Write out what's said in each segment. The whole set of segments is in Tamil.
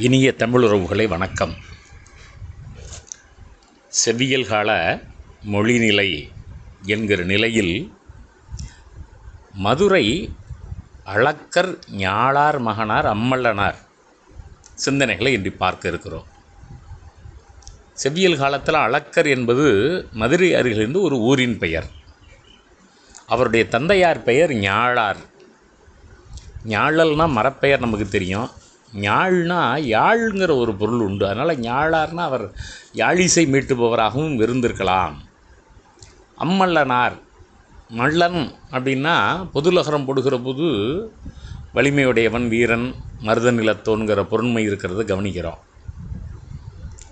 இனிய தமிழுறவுகளை வணக்கம். செவ்வியல் கால மொழிநிலை என்கிற நிலையில் மதுரை அளக்கர் ஞாளார் மகனார் அம்மல்லனார் சிந்தனைகளை இன்று பார்க்க இருக்கிறோம். செவ்வியல் காலத்தில் அளக்கர் என்பது மதுரை அருகிலிருந்து ஒரு ஊரின் பெயர். அவருடைய தந்தையார் பெயர் ஞாழார் ஞாழல்னா மரப்பெயர் நமக்கு தெரியும். ஞாழ்னா யாழ்ங்கிற ஒரு பொருள் உண்டு. அதனால் ஞாழார்னா அவர் யாழிசை மீட்டுபவராகவும் இருந்திருக்கலாம். அம்மல்லனார் மல்லன் அப்படின்னா பொதுலகரம் போடுகிற போது வலிமையுடையவன் வீரன் மருத நிலத்தோன்கிற பொருண்மை இருக்கிறத கவனிக்கிறோம்.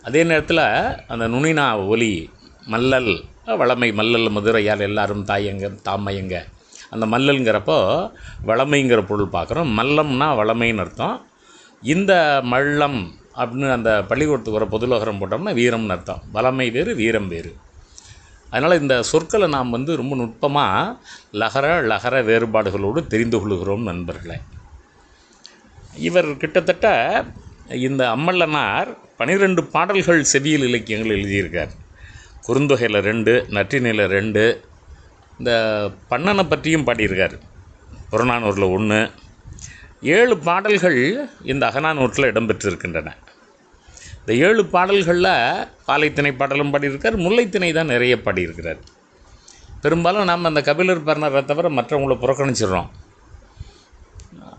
அதே நேரத்தில் அந்த நுனினா ஒலி மல்லல் வளமை மல்லல் மதுரையால் எல்லாரும் தாயங்க தாமையங்க. அந்த மல்லல்ங்கிறப்போ வளமைங்கிற பொருள் பார்க்குறோம். மல்லம்னா வளமைன்னு அர்த்தம். இந்த மல்லம் அப்படின்னு அந்த பள்ளிக்கூடத்துக்கு வர பொதுலோகரம் போட்டோம்னா வீரம்னு அர்த்தம். வளமை வேறு வீரம் வேறு. அதனால் இந்த சொற்களை நாம் வந்து ரொம்ப நுட்பமாக லகர லகர வேறுபாடுகளோடு தெரிந்து கொள்கிறோம் நண்பர்களே. இவர் கிட்டத்தட்ட இந்த அம்மல்லனார் பனிரெண்டு பாடல்கள் செவியல் இலக்கியங்கள் எழுதியிருக்கார். குறுந்தொகையில் ரெண்டு நற்றினையில் ரெண்டு இந்த பண்ணனை பற்றியும் பாடியிருக்கார். புறநானூரில் ஒன்று ஏழு பாடல்கள் இந்த அகநானூற்றில் இடம்பெற்றிருக்கின்றன. இந்த ஏழு பாடல்களில் பாலைத்திணை பாடலும் பாடியிருக்கார் முல்லைத்திணை தான் நிறைய பாடியிருக்கிறார். பெரும்பாலும் நாம் அந்த கபிலர் பர்ணரை தவிர மற்றவங்களை புறக்கணிச்சிடுறோம்.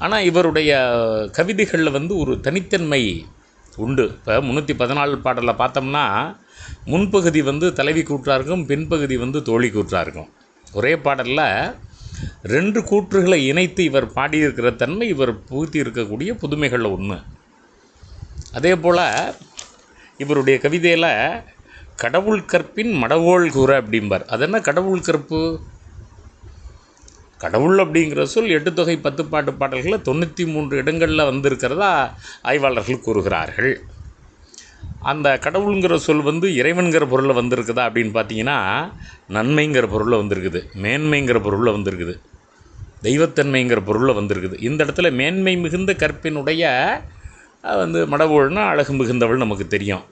ஆனால் இவருடைய கவிதைகளில் வந்து ஒரு தனித்தன்மை உண்டு. இப்போ முந்நூற்றி பதினாலு பாடலில் பார்த்தோம்னா முன்பகுதி வந்து தலைவி கூற்றா இருக்கும் பின்பகுதி வந்து தோழி கூற்றா இருக்கும் ஒரே பாடலில் ரெண்டு கூற்றுகளை இணைத்து இவர் பாடியிருக்கிற தன்மை இவர் புகுத்தி இருக்கக்கூடிய புதுமைகளில் ஒன்று அதே போல் இவருடைய கவிதையில் கடவுள் கற்பின் மடவோள் கூற அப்படிம்பார். அது என்ன கடவுள் கற்பு? கடவுள் அப்படிங்கிற சொல் எட்டு தொகை பத்து பாட்டு பாடல்களில் தொண்ணூற்றி மூன்று இடங்களில் வந்திருக்கிறதா ஆய்வாளர்கள் கூறுகிறார்கள். அந்த கடவுளுங்கிற சொல் வந்து இறைவன்கிற பொருளில் வந்திருக்குதா அப்படின்னு பார்த்தீங்கன்னா நன்மைங்கிற பொருளில் வந்திருக்குது. மேன்மைங்கிற பொருளில் வந்திருக்குது. தெய்வத்தன்மைங்கிற பொருளில் வந்திருக்குது. இந்த இடத்துல மேன்மை மிகுந்த கற்பினுடைய வந்து மடவோள்னா அழகு மிகுந்தவள் நமக்கு தெரியும்.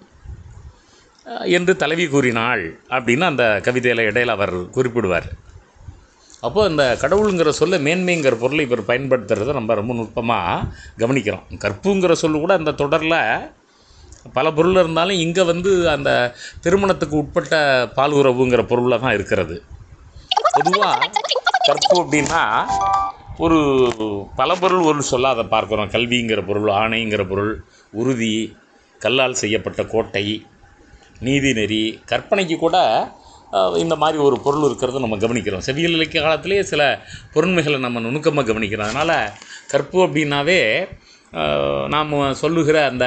என்று தலைவி கூறினாள் அப்படின்னு அந்த கவிதையில் இடையில் அவர் குறிப்பிடுவார். அப்போது அந்த கடவுளுங்கிற சொல்ல மேன்மைங்கிற பொருளை இவர் பயன்படுத்துகிறத நம்ம ரொம்ப நுட்பமாக கவனிக்கிறோம். கற்புங்கிற சொல்லு கூட அந்த தொடரில் பல பொருள் இருந்தாலும் இங்கே வந்து அந்த திருமணத்துக்கு உட்பட்ட பால் உறவுங்கிற பொருளில் தான் இருக்கிறது. பொதுவாக கற்பு அப்படின்னா ஒரு பல பொருள் ஒரு சொல்லாத பார்க்குறோம். கல்விங்கிற பொருள் ஆணைங்கிற பொருள் உறுதி கல்லால் செய்யப்பட்ட கோட்டை நீதிநெறி கற்பனைக்கு கூட இந்த மாதிரி ஒரு பொருள் இருக்கிறத நம்ம கவனிக்கிறோம். செவியல் இலக்கிய காலத்திலேயே சில பொருண்மைகளை நம்ம நுணுக்கமாக கவனிக்கிறோம். அதனால் கற்பு அப்படின்னாவே நாம் சொல்லுகிற அந்த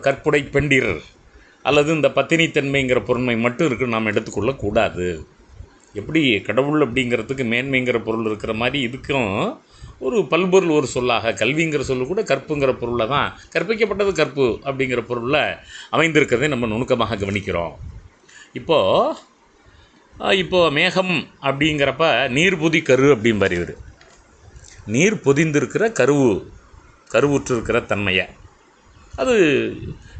கற்புடை பெண்டிர் அல்லது இந்த பத்தினித்தன்மைங்கிற பொருண்மை மட்டும் இருக்குன்னு நாம் எடுத்துக்கொள்ளக்கூடாது எப்படி கடவுள் அப்படிங்கிறதுக்கு மேன்மைங்கிற பொருள் இருக்கிற மாதிரி இதுக்கும் ஒரு பல்பொருள் ஒரு சொல்லாக கல்விங்கிற சொல்லு கூட கற்புங்கிற பொருளில் தான் கற்பிக்கப்பட்டது கற்பு அப்படிங்கிற பொருளில் அமைந்திருக்கிறதை நம்ம நுணுக்கமாக கவனிக்கிறோம். இப்போது இப்போது மேகம் அப்படிங்கிறப்ப நீர் பொதி கரு அப்படிம்பார் இவர். நீர் பொதிந்திருக்கிற கருவு கருவுற்று இருக்கிற தன்மையை. அது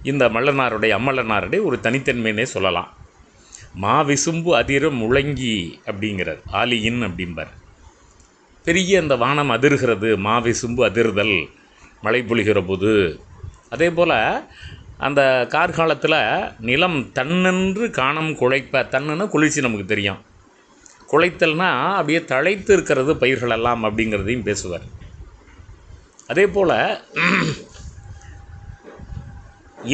இந்த மல்லனாருடைய அம்மல்லனாருடைய ஒரு தனித்தன்மைன்னே சொல்லலாம். மா விசும்பு அதிர முழங்கி அப்படிங்கிறது ஆலியின் அப்படிம்பார். பெரிய அந்த வானம் அதிர்கிறது மா விசும்பு அதிர்தல் மழை பொழிகிற போது. அதே போல் அந்த கார்காலத்தில் நிலம் தன்னென்று காணம் குழைப்ப தன்னுன்னு குளிர்ச்சி நமக்கு தெரியும். குலைத்தல்னா அப்படியே தழைத்து இருக்கிறது பயிர்களெல்லாம் அப்படிங்கிறதையும் பேசுவார். அதே போல்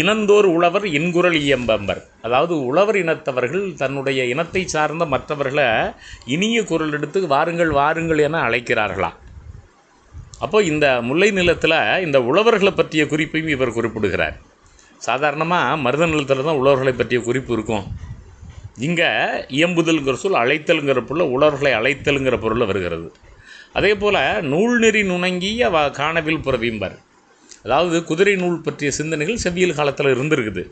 இனந்தோர் உழவர் இன்குரல் இயம்பம்பர். அதாவது உழவர் இனத்தவர்கள் தன்னுடைய இனத்தை சார்ந்த மற்றவர்களை இனிய குரல் எடுத்து வாருங்கள் வாருங்கள் என அழைக்கிறார்களா. அப்போ இந்த முல்லை நிலத்தில் இந்த உழவர்களை பற்றிய குறிப்பையும் இவர் குறிப்பிடுகிறார். சாதாரணமாக மருத நிலத்தில் தான் உழவர்களை பற்றிய குறிப்பு இருக்கும். இங்கே இயம்புதல்ங்கிற சொல் அழைத்தல்ங்கிற பொருள் உழவர்களை அழைத்தல்ங்கிற பொருளில் வருகிறது. அதே போல் நூல் நெறி நுணங்கிய வ காணவில் புறவிம்பர் அதாவது குதிரை நூல் பற்றிய சிந்தனைகள் செவ்வியல் காலத்தில் இருந்திருக்குது.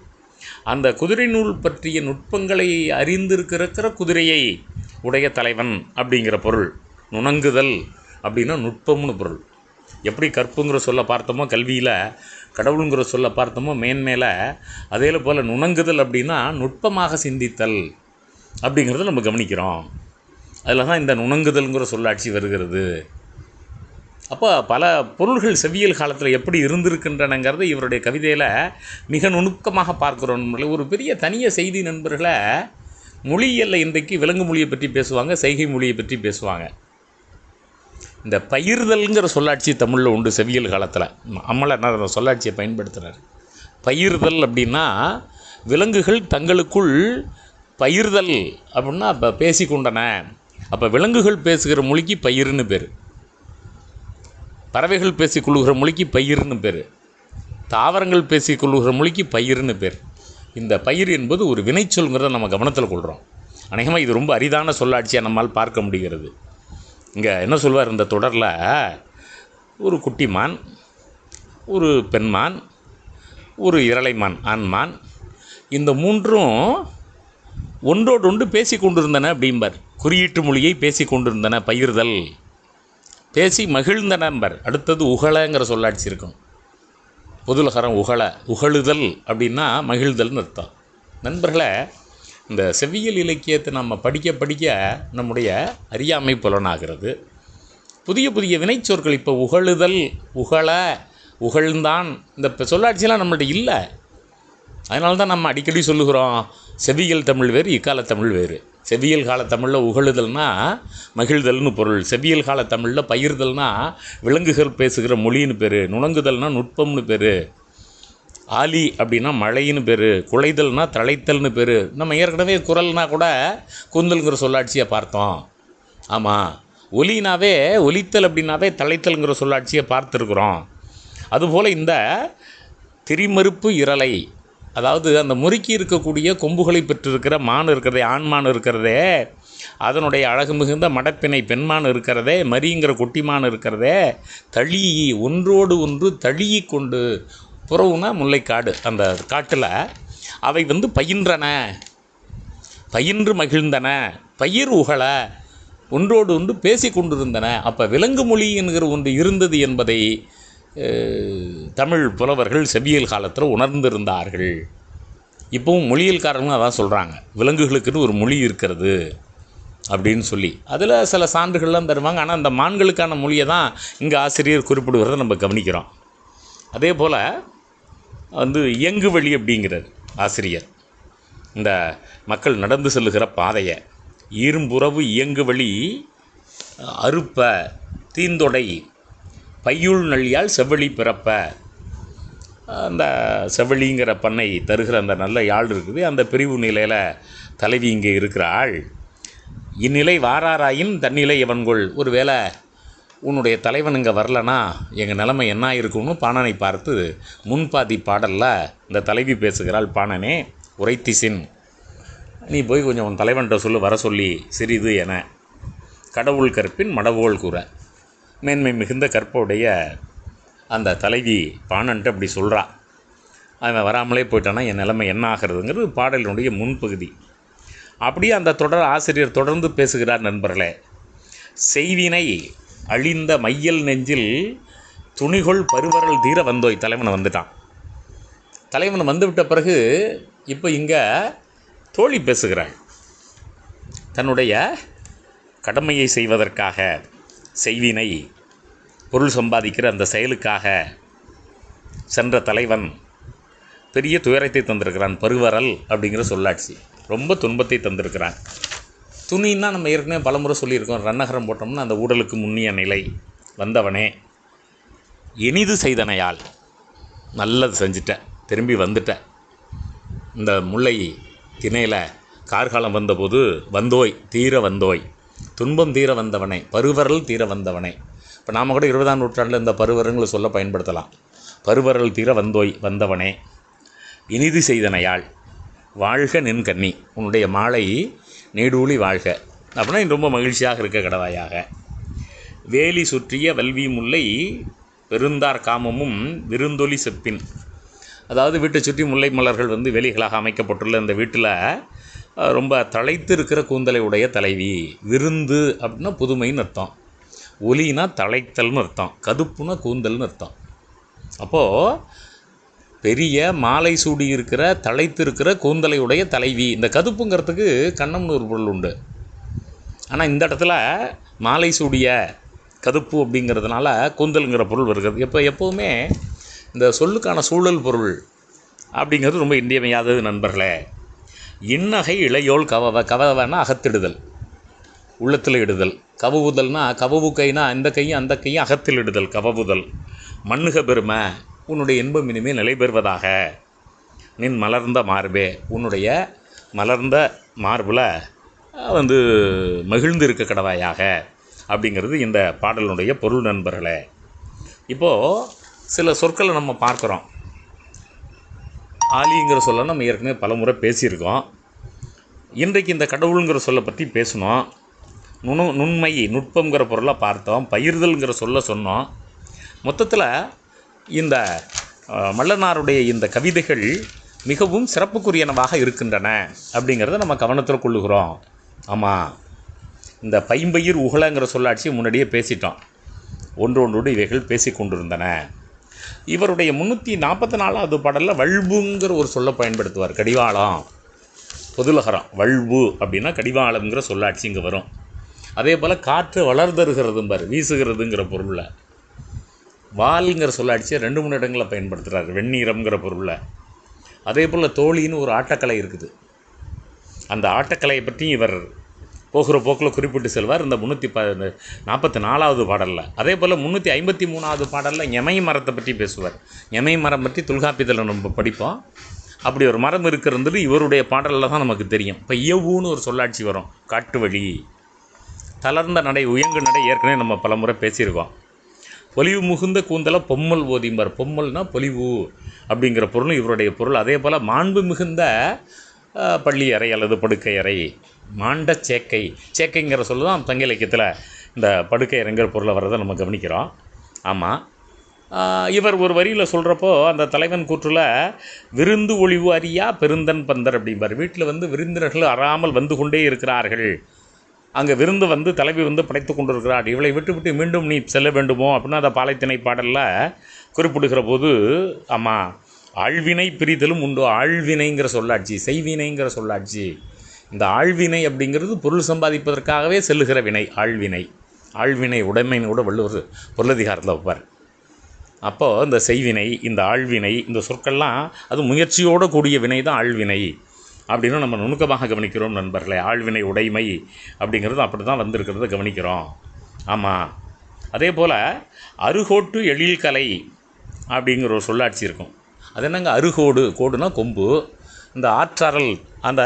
அந்த குதிரை நூல் பற்றிய நுட்பங்களை அறிந்திருக்கிற குதிரையை உடைய தலைவன் அப்படிங்கிற பொருள் நுணங்குதல் அப்படின்னா நுட்பம்னு பொருள். எப்படி கற்புங்கிற சொல்ல பார்த்தோமோ கல்வியில் கடவுளுங்கிற சொல்ல பார்த்தோமோ மேன்மேலே அதே போல் நுணங்குதல் அப்படின்னா நுட்பமாக சிந்தித்தல் அப்படிங்கிறத நம்ம கவனிக்கிறோம். அதில் தான் இந்த நுணங்குதல்ங்கிற சொல்லாட்சி வருகிறது. அப்போ பல பொருள்கள் செவ்வியல் காலத்தில் எப்படி இருந்திருக்கின்றனங்கிறத இவருடைய கவிதையில் மிக நுணுக்கமாக பார்க்குறோம். ஒரு பெரிய தனிய செய்தி நண்பர்களை மொழியியலில் இன்றைக்கு விலங்கு மொழியை பற்றி பேசுவாங்க செய்கை மொழியை பற்றி பேசுவாங்க. இந்த பயிர்தல்ங்கிற சொல்லாட்சி தமிழில் உண்டு செவ்வியல் காலத்தில். அம்மலர் அந்த சொல்லாட்சியை பயன்படுத்துகிறார் பயிர்தல் அப்படின்னா விலங்குகள் தங்களுக்குள் பயிர்தல் அப்படின்னா இப்போ பேசிக்கொண்டன அப்போ விலங்குகள் பேசுகிற மொழிக்கு பயிர்னு பேர். பறவைகள் பேசிக் கொள்ளுகிற மொழிக்கு பயிர்னு பேர். தாவரங்கள் பேசி கொள்ளுகிற மொழிக்கு பயிர்னு பேர். இந்த பயிர் என்பது ஒரு வினைச்சொல்ங்கிறத நம்ம கவனத்தில் கொள்கிறோம் அநேகமாக இது ரொம்ப அரிதான சொல்லாட்சியாக நம்மால் பார்க்க முடிகிறது. இங்கே என்ன சொல்வார் இந்த தொடரில்? ஒரு குட்டிமான் ஒரு பெண்மான் ஒரு இரளைமான் ஆண்மான் இந்த மூன்றும் ஒன்றோடொன்று பேசி கொண்டிருந்தன அப்படிம்பார். குறியீட்டு மொழியை பேசி கொண்டிருந்தன பயிர்தல். பேசி மகிழ்ந்த நண்பர். அடுத்தது உகழங்கிற சொல்லாட்சி இருக்கும். பொதுலகரம் உகழ உகழுதல் அப்படின்னா மகிழ்தல்னு அர்த்தம். நண்பர்களை இந்த செவ்வியல் இலக்கியத்தை நம்ம படிக்க படிக்க நம்முடைய அறியாமை புலனாகிறது. புதிய புதிய வினைச்சொற்கள் இப்போ உகழுதல் உகழ உகழ்ந்தான் இந்த சொல்லாட்சியெல்லாம் நம்மள்ட்ட இல்லை. அதனால தான் நம்ம அடிக்கடி சொல்லுகிறோம் செவியல் தமிழ் வேறு இக்கால தமிழ் வேறு. செவ்வியல் கால தமிழில் உகழுதல்னா மகிழ்தல்னு பொருள். செவ்வியல் கால தமிழில் பயிர்தல்னா விலங்குகள் பேசுகிற மொழின்னு பேர். நுணங்குதல்னா நுட்பம்னு பேர். ஆலி அப்படின்னா மழைன்னு பேர். குலைதல்னா தழைத்தல்னு பேர். நம்ம ஏற்கனவே குரல்னா கூட குந்தல்ங்கிற சொல்லாட்சியை பார்த்தோம். ஆமாம் ஒலினாவே ஒலித்தல் அப்படின்னாவே தழைத்தல்ங்கிற சொல்லாட்சியை பார்த்துருக்குறோம். அதுபோல் இந்த திரிமறுப்பு இரலை அதாவது அந்த முறுக்கி இருக்கக்கூடிய கொம்புகளை பெற்றிருக்கிற மான் இருக்கிறதே ஆண்மான் இருக்கிறதே அதனுடைய அழகு மிகுந்த மடப்பினை பெண்மான் இருக்கிறதே மரிங்கிற குட்டிமான் இருக்கிறதே தளி ஒன்றோடு ஒன்று தழியை கொண்டு புறவுனா முல்லைக்காடு அந்த காட்டில் அவை வந்து பயின்றன பயின்று மகிழ்ந்தன பயிர் உகழ ஒன்றோடு ஒன்று பேசி கொண்டிருந்தன. அப்போ விலங்கு மொழி என்கிற ஒன்று இருந்தது என்பதை தமிழ் புலவர்கள் செவ்வியல் காலத்தில் உணர்ந்திருந்தார்கள். இப்போவும் மொழியல்காரங்களும் அதான் சொல்கிறாங்க விலங்குகளுக்குன்னு ஒரு மொழி இருக்கிறது அப்படின்னு சொல்லி. அதில் சில சான்றுகள்லாம் தருவாங்க. ஆனால் அந்த மான்களுக்கான மொழியை தான் இங்கே ஆசிரியர் குறிப்பிடுவதை நம்ம கவனிக்கிறோம். அதே போல் வந்து இயங்கு வழி அப்படிங்கிறது ஆசிரியர். இந்த மக்கள் நடந்து செல்லுகிற பாதையை. இரும்புறவு இயங்கு வழி அறுப்ப தீந்தொடை பையுள் நள்ளியால் செவ்வழி பிறப்ப. அந்த செவ்வழிங்கிற பண்ணை தருகிற அந்த நல்ல யாழ் இருக்குது. அந்த பிரிவு நிலையில் தலைவி இங்கே இருக்கிறாள். இந்நிலை வாராராயின் தன்னிலை எவன்கொள் ஒருவேளை உன்னுடைய தலைவன் இங்கே வரலனா எங்கள் நிலைமை என்ன இருக்கும்னு பாணனை பார்த்து முன்பாதி பாடலில் இந்த தலைவி பேசுகிறாள் பாணனே உரைத்திசின். நீ போய் கொஞ்சம் உன் தலைவன்கிட்ட சொல்லு வர சொல்லி சிறிது என. கடவுள் கற்பின் மடவோள் கூற. மேன்மை மிகுந்த கற்புடைய அந்த தலைவி பாணன்ட்டு அப்படி சொல்கிறா அவன் வராமலே போயிட்டானா என் நிலைமை என்ன ஆகிறதுங்கிறது பாடலினுடைய முன்பகுதி. அப்படியே அந்த தொடர் ஆசிரியர் தொடர்ந்து பேசுகிறார் நண்பர்களே. செய்வினை அழிந்த மையல் நெஞ்சில் துணிகொள் பருவரல் தீர வந்தோய் தலைவன் வந்துட்டான். தலைவன் வந்துவிட்ட பிறகு இப்போ இங்கே தோழி பேசுகிறாள். தன்னுடைய கடமையை செய்வதற்காக செய்வினை பொருள் சம்பாதிக்கிற அந்த செயலுக்காக சென்ற தலைவன் பெரிய துயரத்தை தந்திருக்கிறான் பருவரல் அப்படிங்கிற சொல்லாட்சி. ரொம்ப துன்பத்தை தந்திருக்கிறான். துணின்னா நம்ம ஏற்கனவே பலமுறை சொல்லியிருக்கோம் ரன்னகரம் போட்டோம்னா அந்த ஊடலுக்கு முன்னிய நிலை வந்தவனே. இனிது செய்தனையால் நல்லது செஞ்சிட்ட திரும்பி வந்துட்ட இந்த முல்லை திணையில் கார்காலம் வந்தபோது வந்தோய் தீர வந்தோய். துன்பம் தீர வந்தவனே பருவரல் தீர வந்தவனே. இப்போ நாம் கூட இருபதாம் நூற்றாண்டில் இந்த பருவரங்களை சொல்ல பயன்படுத்தலாம். பருவரல் தீர வந்தோய் வந்தவனே இனிது செய்தனையாள் வாழ்க நின் கண்ணி உன்னுடைய மாலை நீடூழி வாழ்க. அப்படின்னா ரொம்ப மகிழ்ச்சியாக இருக்க கடவாயாக. வேலி சுற்றிய வல்வி முல்லை பெருந்தார் காமமும் விருந்தொலி செப்பின். அதாவது வீட்டை சுற்றி முல்லை மலர்கள் வந்து வேலிகளாக அமைக்கப்பட்டுள்ள இந்த வீட்டில் ரொம்ப தழைத்து இருக்கிற கூந்தலை உடைய தலைவி. விருந்து அப்படின்னா புதுமைன்னு அர்த்தம். ஒலினா தழைத்தல்னு அர்த்தம். கதுப்புனா கூந்தல்னு அர்த்தம். அப்போது பெரிய மாலை சூடி இருக்கிற தழைத்து இருக்கிற கூந்தலை உடைய தலைவி. இந்த கதுப்புங்கிறதுக்கு கண்ணம்னு ஒரு பொருள் உண்டு. ஆனால் இந்த இடத்துல மாலை சூடிய கதுப்பு அப்படிங்கிறதுனால கூந்தலுங்கிற பொருள் வருகிறது. எப்போ எப்போவுமே இந்த சொல்லுக்கான சூழல் பொருள் அப்படிங்கிறது ரொம்ப இன்றியமையாதது நண்பர்களே. இன்னகை இளையோள் கவவ கவவனா அகத்திடுதல். உள்ளத்தில் இடுதல். கவவுதல்னா கவவு கைனா இந்த கையும் அந்த கையும் அகத்தில் இடுதல் கவவுதல். மண்ணுக பெருமை உன்னுடைய இன்பம் இனிமேல் நிலை பெறுவதாக. நின் மலர்ந்த மார்பே உன்னுடைய மலர்ந்த மார்பில் வந்து மகிழ்ந்து இருக்க கடவாயாக. அப்படிங்கிறது இந்த பாடலினுடைய பொருள் நண்பர்களே. இப்போது சில சொற்களை நம்ம பார்க்குறோம். ஆலிங்கிற சொல்ல நம்ம ஏற்கனவே பல முறை பேசியிருக்கோம். இன்றைக்கு இந்த கடவுளுங்கிற சொல்லை பற்றி பேசணும். நுணு நுண்மை நுட்பங்கிற பொருளை பார்த்தோம். பயிர்தல்ங்கிற சொல்ல சொன்னோம். மொத்தத்தில் இந்த மல்லனாருடைய இந்த கவிதைகள் மிகவும் சிறப்புக்குரியனவாக இருக்கின்றன அப்படிங்கிறத நம்ம கவனத்தில் கொள்ளுகிறோம். ஆமாம் இந்த பைம்பயிர் உகலங்கிற சொல்லாட்சி முன்னாடியே பேசிட்டோம். ஒன்று ஒன்றோடு இவைகள் பேசி கொண்டிருந்தன இவருடைய முந்நூற்றி நாற்பத்தி நாலாவது பாடலில் வல்புங்கிற ஒரு சொல்லை பயன்படுத்துவார் கடிவாளம் பொதுலகரம் வல்பு அப்படின்னா கடிவாளம்ங்கிற சொல்லாட்சி இங்கே வரும். அதே போல் காற்று வளர்தருகிறதும்பார் வீசுகிறதுங்கிற பொருளில். வால்ங்கிற சொல்லாட்சியை ரெண்டு மூணு இடங்களில் பயன்படுத்துகிறார் வெந்நீரம்ங்கிற பொருளில். அதே போல் தோழின்னு ஒரு ஆட்டக்கலை இருக்குது. அந்த ஆட்டக்கலையை பற்றி இவர் போகிற போக்கில் குறிப்பிட்டு செல்வார். இந்த முந்நூற்றி ப நாற்பத்தி நாலாவது பாடலில். அதே போல் முந்நூற்றி ஐம்பத்தி மூணாவது பாடலில் எமை மரத்தை பற்றி பேசுவார். எமை மரம் பற்றி தொல்காப்பியத்தில் நம்ம படிப்போம். அப்படி ஒரு மரம் இருக்கிறது இவருடைய பாடலில் தான் நமக்கு தெரியும். இப்போ இயவுன்னு ஒரு சொல்லாட்சி வரும். காட்டு வழி. தளர்ந்த நடை உயங்கு நடை ஏற்கனவே நம்ம பலமுறை பேசியிருக்கோம். பொலிவு மிகுந்த கூந்தலை பொம்மல் ஓதிம்பார். பொம்மல்னா பொலிவு அப்படிங்கிற பொருளும் இவருடைய பொருள். அதே போல் மாண்பு மிகுந்த பள்ளி அறை அல்லது படுக்கை அறை மாண்ட சேக்கை. சேக்கைங்கிற சொல்லு தான் தங்க இலக்கியத்தில் இந்த படுக்கை அறைங்கிற பொருளை வர்றதை நம்ம கவனிக்கிறோம். ஆமாம் இவர் ஒரு வரியில் சொல்கிறப்போ அந்த தலைவன் கூற்றுல விருந்து ஒளிவு அறியா பெருந்தன் பந்தர் அப்படிம்பார். வீட்டில் வந்து விருந்தினர்கள் அறாமல் வந்து கொண்டே இருக்கிறார்கள். அங்கே விருந்து வந்து தலைவி வந்து படைத்து கொண்டிருக்கிறார் இவளை விட்டு விட்டு மீண்டும் நீ செல்ல வேண்டுமோ? அப்படின்னு அந்த பாலைத்திணை பாடலில் குறிப்பிடுகிற போது ஆமாம் ஆழ்வினை பிரிதலும் உண்டு. ஆழ்வினைங்கிற சொல்லாட்சி செய்வினைங்கிற சொல்லாட்சி. இந்த ஆழ்வினை அப்படிங்கிறது பொருள் சம்பாதிப்பதற்காகவே செல்லுகிற வினை ஆழ்வினை. ஆழ்வினை உடைமைன்னு கூட வள்ளுவர் பொருளதிகாரத்தில் வைப்பார். அப்போது இந்த செய்வினை இந்த ஆழ்வினை இந்த சொற்கள்லாம் அது முயற்சியோடு கூடிய வினை தான் ஆழ்வினை. அப்படின்னு நம்ம நுணுக்கமாக கவனிக்கிறோம் நண்பர்களே. ஆழ்வினை உடைமை அப்படிங்கிறது அப்படி தான் வந்திருக்கிறத கவனிக்கிறோம். ஆமாம் அதே போல் அருகோட்டு எழில் கலை அப்படிங்கிற ஒரு சொல்லாட்சி இருக்கும். அது என்னங்க? அருகோடு கோடுனா கொம்பு. இந்த ஆற்றாரல் அந்த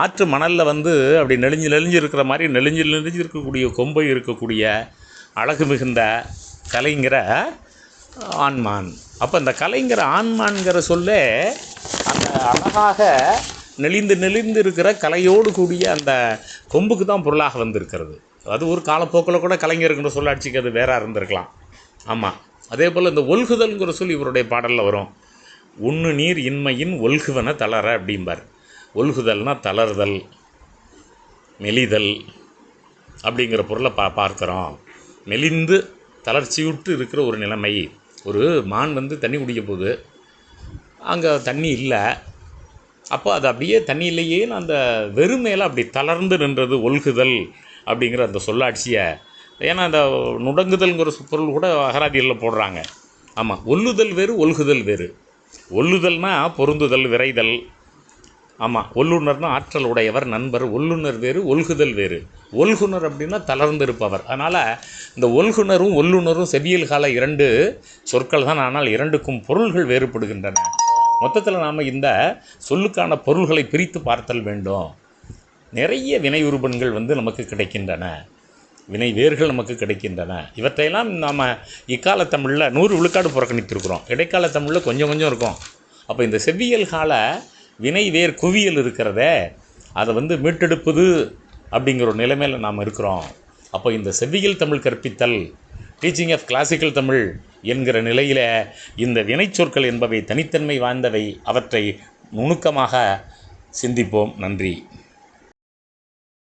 ஆற்று மணலில் வந்து அப்படி நெளிஞ்சு நெளிஞ்சு இருக்கிற மாதிரி நெளிஞ்சு நெளிஞ்சு இருக்கக்கூடிய கொம்பை இருக்கக்கூடிய அழகு மிகுந்த கலைங்கிற ஆண்மான் அப்போ இந்த கலைங்கிற ஆண்மான்கிற சொல்லே அந்த அழகாக நெளிந்து நெளிந்து இருக்கிற கலையோடு கூடிய அந்த கொம்புக்கு தான் பொருளாக வந்திருக்கிறது. அது ஒரு காலப்போக்கில் கூட கலைஞருக்குன்னு சொல்ல அடிச்சுக்கிறது வேறாக இருந்திருக்கலாம். ஆமாம் அதே போல் இந்த ஒல்குதல்ங்கிற சொல் இவருடைய பாடலில் வரும். உண்ணு நீர் இன்மையின் ஒல்குவன தளர அப்படிம்பார். ஒல்குதல்னா தளர்தல் மெலிதல் அப்படிங்கிற பொருளை பா பார்க்குறோம். மெலிந்து தளர்ச்சியுட்டு இருக்கிற ஒரு நிலைமை. ஒரு மான் வந்து தண்ணி குடிக்க போகுது. அங்கே தண்ணி இல்லை. அப்போ அது அப்படியே தண்ணி இல்லையேன்னு அந்த வெறுமையில் அப்படி தளர்ந்து நின்றது ஒல்குதல் அப்படிங்கிற அந்த சொல்லாட்சியை. ஏன்னா அந்த நுடங்குதல்ங்கிற பொருள் கூட அகராதியில் போடுறாங்க. ஆமாம் ஒல்லுதல் வேறு ஒல்குதல் வேறு. ஒல்லுதல்னா பொருந்துதல் விரைதல். ஆமாம் ஒல்லுணர்னா ஆற்றல் உடையவர் நண்பர். ஒல்லுனர் வேறு ஒல்குதல் வேறு. ஒல்குனர் அப்படின்னா தளர்ந்து இருப்பவர் அதனால் இந்த ஒல்குனரும் ஒல்லுணரும் செவியல் கால இரண்டு சொற்கள் தான். ஆனால் இரண்டுக்கும் பொருள்கள் வேறுபடுகின்றன. மொத்தத்தில் நாம் இந்த சொல்லுக்கான பொருள்களை பிரித்து பார்த்தல் வேண்டும். நிறைய வினை உருபன்கள் வந்து நமக்கு கிடைக்கின்றன. வினை வேர்கள் நமக்கு கிடைக்கின்றன. இவற்றையெல்லாம் நாம் இக்கால தமிழில் நூறு விழுக்காடு புறக்கணித்திருக்கிறோம். இடைக்கால தமிழில் கொஞ்சம் கொஞ்சம் இருக்கும். அப்போ இந்த செவ்வியல் கால வினை வேர் குவியல் இருக்கிறதே அதை வந்து மீட்டெடுப்பது அப்படிங்கிற ஒரு நிலைமையில் நாம் இருக்கிறோம். அப்போ இந்த செவ்வியல் தமிழ் கற்பித்தல் டீச்சிங் ஆஃப் கிளாசிக்கல் தமிழ் என்கிற நிலையில் இந்த வினைச்சொற்கள் என்பவை தனித்தன்மை வாய்ந்தவை. அவற்றை நுணுக்கமாக சிந்திப்போம். நன்றி.